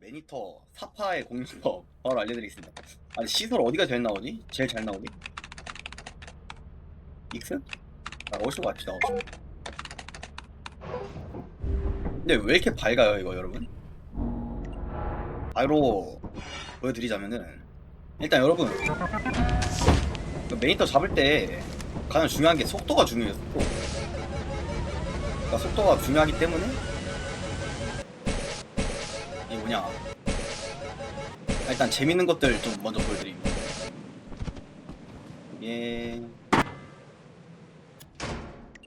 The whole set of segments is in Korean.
매니터 사파의 공유법 바로 알려드리겠습니다. 아니 시설 어디가 제일 나오지? 제일 잘 나오니? 익스? 아 어디서 갑시다. 어디서. 근데 왜 이렇게 밝아요 이거 여러분? 바로 보여드리자면은 일단 여러분 그 매니터 잡을 때 가장 중요한 게 속도가 중요해요 속도. 그러니까 속도가 중요하기 때문에 뭐냐. 일단 재밌는 것들 좀 먼저 보여드림. 이게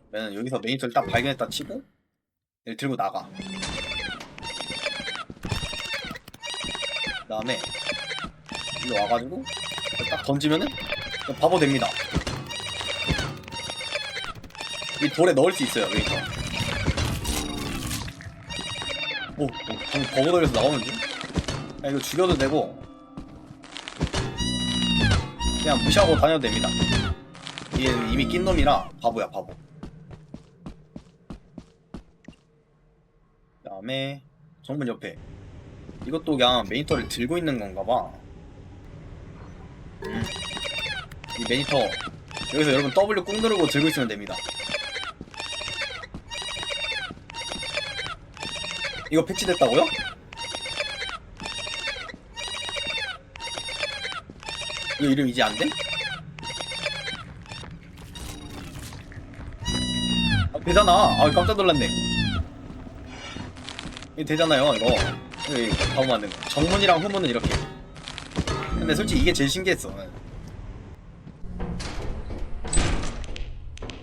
그러면 여기서 메인터를 딱 발견했다 치고 얘를 들고 나가. 그 다음에 이리 와가지고 딱 던지면은 바보 됩니다. 이 돌에 넣을 수 있어요 메인터 오, 오 방금 버그 돌려서 나오는데? 야, 이거 죽여도 되고 그냥 무시하고 다녀도 됩니다. 얘는 이미 낀 놈이라 바보야 바보. 그 다음에 정문 옆에. 이것도 그냥 매니터를 들고 있는 건가 봐. 음. 이 매니터 여기서 여러분 W 꾹 누르고 들고 있으면 됩니다 이거 패치됐다고요? 이거 이름 이제 안 돼? 아, 되잖아. 아, 깜짝 놀랐네. 이거 되잖아요, 이거. 이거 바보 만든 거. 정문이랑 후문은 이렇게. 근데 솔직히 이게 제일 신기했어.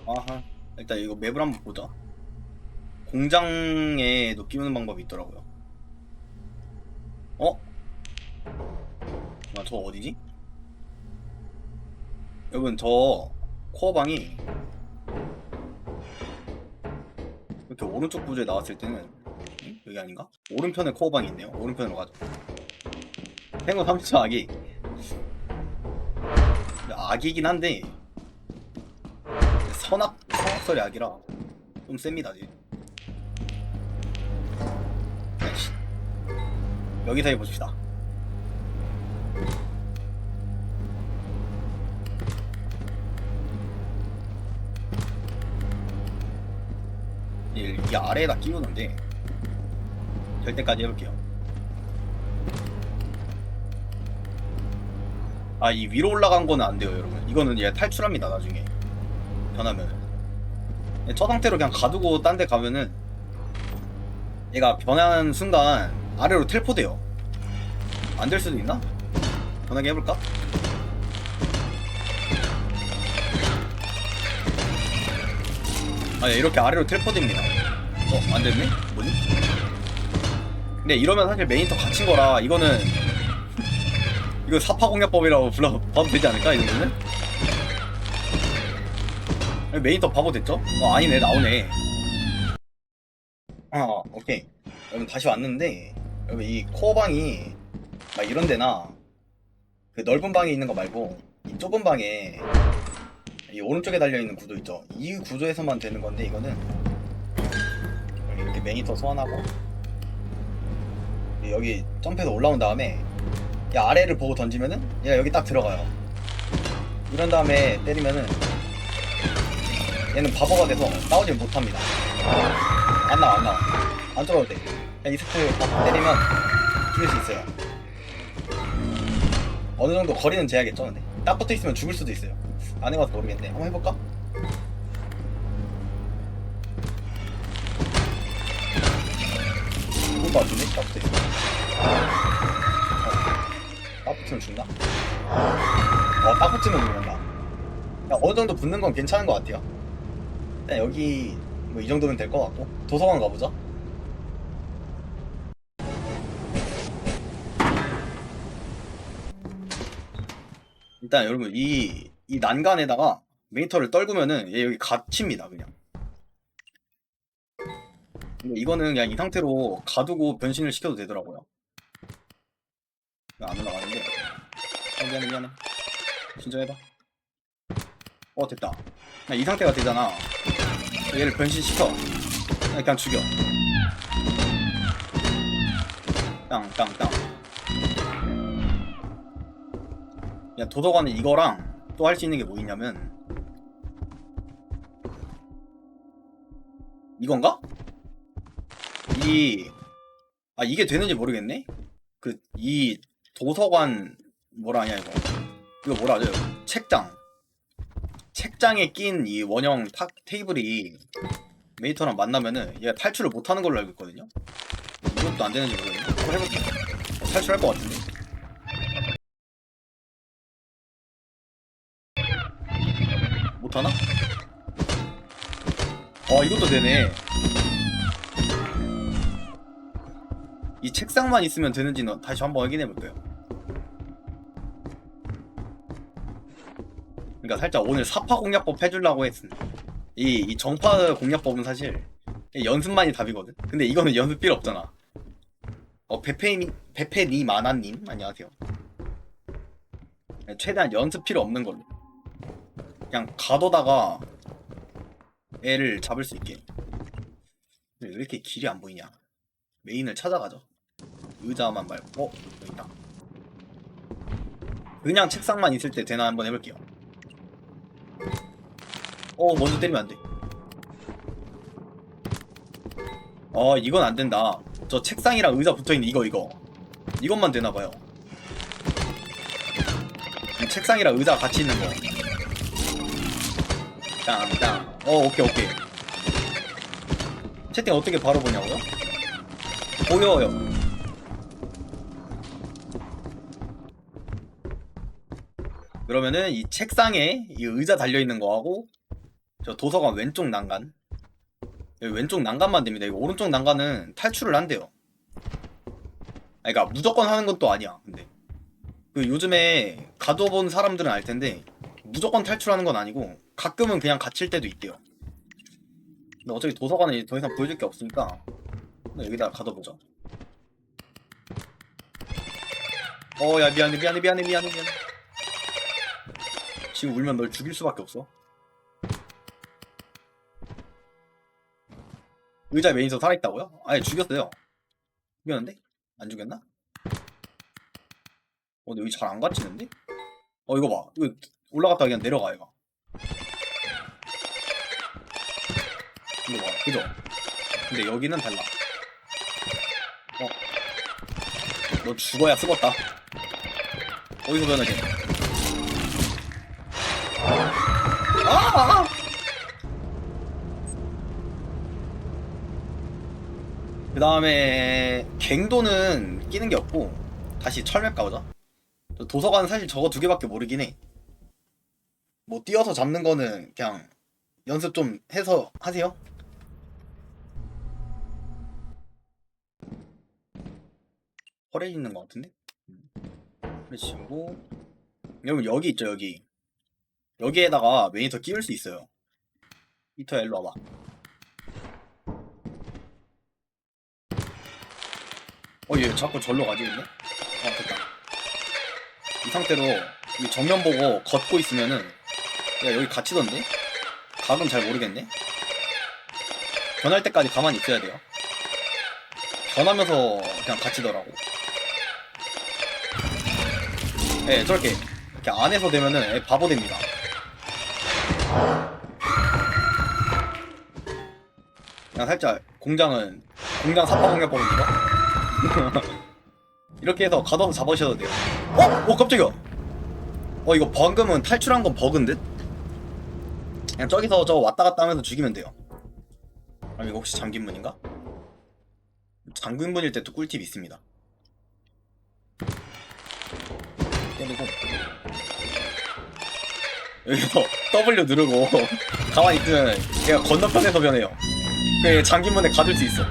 아하. 일단 이거 맵을 한번 보자. 공장에도 끼우는 방법이 있더라고요. 어? 아, 저 어디지? 여러분, 저 코어방이 이렇게 오른쪽 구조에 나왔을 때는 응? 여기 아닌가? 오른편에 코어방이 있네요. 오른편으로 가죠. 생후 30초 아기. 아기긴 한데 선악 선악설의 아기라 좀 셉니다. 지금. 여기서 해봅시다. 이, 이 아래에다 끼우는데 될 때까지 해볼게요. 아 이 위로 올라간 거는 안 돼요 여러분. 이거는 얘 탈출합니다 나중에 변하면. 저 상태로 그냥 가두고 딴 데 가면은 얘가 변하는 순간 아래로 텔포돼요. 안 될 수도 있나? 변하게 해볼까? 아, 예, 이렇게 아래로 텔포됩니다. 어, 안 됐네? 뭐지? 근데 이러면 사실 메인터 갇힌 거라 이거는 이거 사파공략법이라고 불러봐도 되지 않을까? 이 정도는? 아니, 메인터 바보 됐죠? 어, 아니네, 나오네. 아, 오케이. 여러분 다시 왔는데 여러분 이 코어 방이 막 이런 데나 그 넓은 방에 있는 거 말고 이 좁은 방에 이 오른쪽에 달려 있는 구조 있죠. 이 구조에서만 되는 건데 이거는 이렇게 매니터 소환하고 여기 점프해서 올라온 다음에 이 아래를 보고 던지면은 얘가 여기 딱 들어가요. 이런 다음에 때리면은 얘는 바보가 돼서 싸우질 못합니다. 안 나와 안 나와. 안 뚫어도 돼 이 스킬 딱 때리면 죽일 수 있어요. 어느 정도 거리는 재야겠죠 근데? 딱 붙어 있으면 죽을 수도 있어요. 안 해봐서 모르겠네. 한번 해볼까? 죽을 것 같은데? 딱 붙어 있으면. 어, 딱 붙으면 죽나? 어 딱 붙으면 죽는다. 야, 어느 정도 붙는 건 괜찮은 것 같아요. 일단 여기 뭐 이 정도면 될 것 같고. 도서관 가보자 일단 여러분 이, 이 난간에다가 메이터를 떨구면은 얘 여기 갇힙니다 그냥. 근데 이거는 그냥 이 상태로 가두고 변신을 시켜도 되더라고요. 안 올라가는데. 어 미안해 미안해. 진짜 해봐. 어 됐다. 그냥 이 상태가 되잖아. 얘를 변신시켜. 그냥, 그냥 죽여. 땅땅땅 야 도서관에 이거랑 또 할 수 있는 게 뭐 있냐면 이건가? 이 아 이게 되는지 모르겠네? 그 이 도서관 뭐라 하냐 이거? 이거 뭐라 하죠? 책장. 책장에 낀 이 원형 탁 테이블이 메이터랑 만나면은 얘가 탈출을 못하는 걸로 알고 있거든요? 이것도 안 되는지 모르겠네. 한번 해볼게요. 어, 탈출할 것 같은데 못하나? 어 이것도 되네. 이 책상만 있으면 되는지는 다시 한번 확인해볼게요. 그러니까 살짝 오늘 사파 공략법 해주려고 했습니다 이, 이 정파 공략법은 사실 연습만이 답이거든? 근데 이거는 연습 필요 없잖아. 어 베페니 베페니 마나님? 안녕하세요. 최대한 연습 필요 없는 걸로 그냥 가둬다가 애를 잡을 수 있게. 왜 이렇게 길이 안 보이냐? 메인을 찾아가죠. 의자만 말고 어? 여기 있다. 그냥 책상만 있을 때 되나 한번 해볼게요. 어 먼저 때리면 안돼. 어 이건 안된다. 저 책상이랑 의자 붙어있는 이거 이거. 이것만 되나봐요. 책상이랑 의자 같이 있는 거 땅땅 어 오케이 오케이. 채팅 어떻게 바로 보냐고요? 보여요. 그러면은 이 책상에 이 의자 달려있는 거하고 저 도서관 왼쪽 난간. 여기 왼쪽 난간만 됩니다. 이거 오른쪽 난간은 탈출을 한대요. 아니 그니까 무조건 하는 건 또 아니야 근데. 그 요즘에 가둬본 사람들은 알 텐데 무조건 탈출하는 건 아니고 가끔은 그냥 갇힐 때도 있대요 근데 어차피 도서관은 이제 더 이상 보여줄 게 없으니까 여기다 가둬보자 어 야 미안해 미안해 미안해 미안해 미안해 지금 울면 널 죽일 수밖에 없어 의자 메인서 살아있다고요? 아니 죽였어요 죽였는데? 안 죽였나? 어 근데 여기 잘 안 갇히는데? 어 이거 봐 이거 올라갔다 그냥 내려가 이거 이거 봐 그죠? 근데 여기는 달라 어? 너 죽어야 쓰겄다 어디서 변하게 아! 아! 그 다음에 갱도는 끼는 게 없고 다시 철맵 가보자 저 도서관은 사실 저거 두 개밖에 모르긴 해뭐 뛰어서 잡는 거는 그냥 연습 좀 해서 하세요 허리 있는 것 같은데? 허리 치고 여러분 여기 있죠 여기 여기에다가 메이터 끼울 수 있어요 이터 일로 와봐 어, 얘 자꾸 절로 가지, 근데? 어, 됐다. 이 상태로, 이 정면 보고 걷고 있으면은, 야, 여기 갇히던데? 각은 잘 모르겠네? 변할 때까지 가만히 있어야 돼요. 변하면서 그냥 갇히더라고. 예, 저렇게, 이렇게 안에서 되면은, 애 바보 됩니다. 그냥 살짝, 공장은, 공장 사파 공략법입니다. 이렇게 해서 가둬서 잡으셔도 돼요. 어? 어 깜짝이야. 어 이거 방금은 탈출한 건 버그인 듯? 그냥 저기서 저 왔다 갔다 하면서 죽이면 돼요. 아 이거 혹시 잠긴 문인가? 잠긴 문일 때 또 꿀팁 있습니다. 때리고 여기서 W 누르고 가만히 있으면 얘가 건너편에서 변해요. 그 잠긴 문에 가둘 수 있어.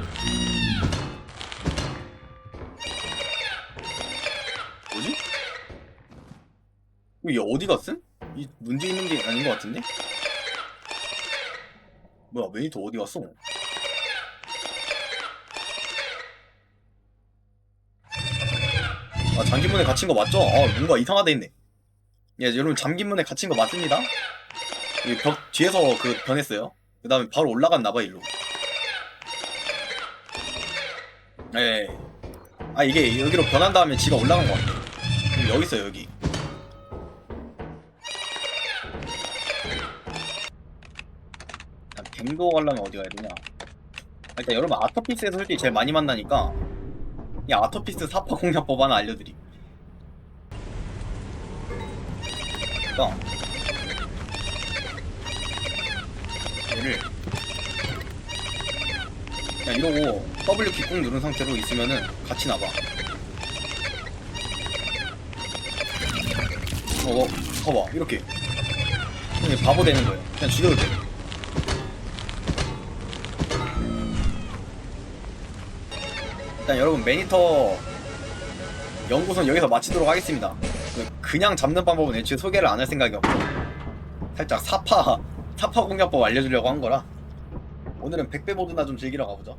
뭐지? 이게 어디 갔음? 이 문제 있는 게 아닌 것 같은데? 뭐야 메이터 어디 갔어? 아 잠긴문에 갇힌 거 맞죠? 아 뭔가 이상하다 했네. 예 여러분 잠긴문에 갇힌 거 맞습니다. 이 벽 뒤에서 그 변했어요. 그 다음에 바로 올라갔나봐 일로. 예. 아 이게 여기로 변한 다음에 지가 올라간 것 같아. 여기 있어요 여기. 아, 갱도 가려면 어디 가야 되냐? 아, 일단 여러분 아토피스에서 솔직히 제일 많이 만나니까 이 아토피스 사파 공략법 하나 알려드림 그러니까 얘를. 그냥 이러고 W 키꾹 누른 상태로 있으면은 같이 나가 어, 어 봐봐. 이렇게. 그냥 바보 되는 거예요. 그냥 죽여도 돼 일단 여러분 매니터 연구소는 여기서 마치도록 하겠습니다. 그- 그냥 잡는 방법은 애초에 소개를 안 할 생각이 없고 살짝 사파 사파 공략법 알려주려고 한 거라. 오늘은 백배 모드나 좀 즐기러 가보죠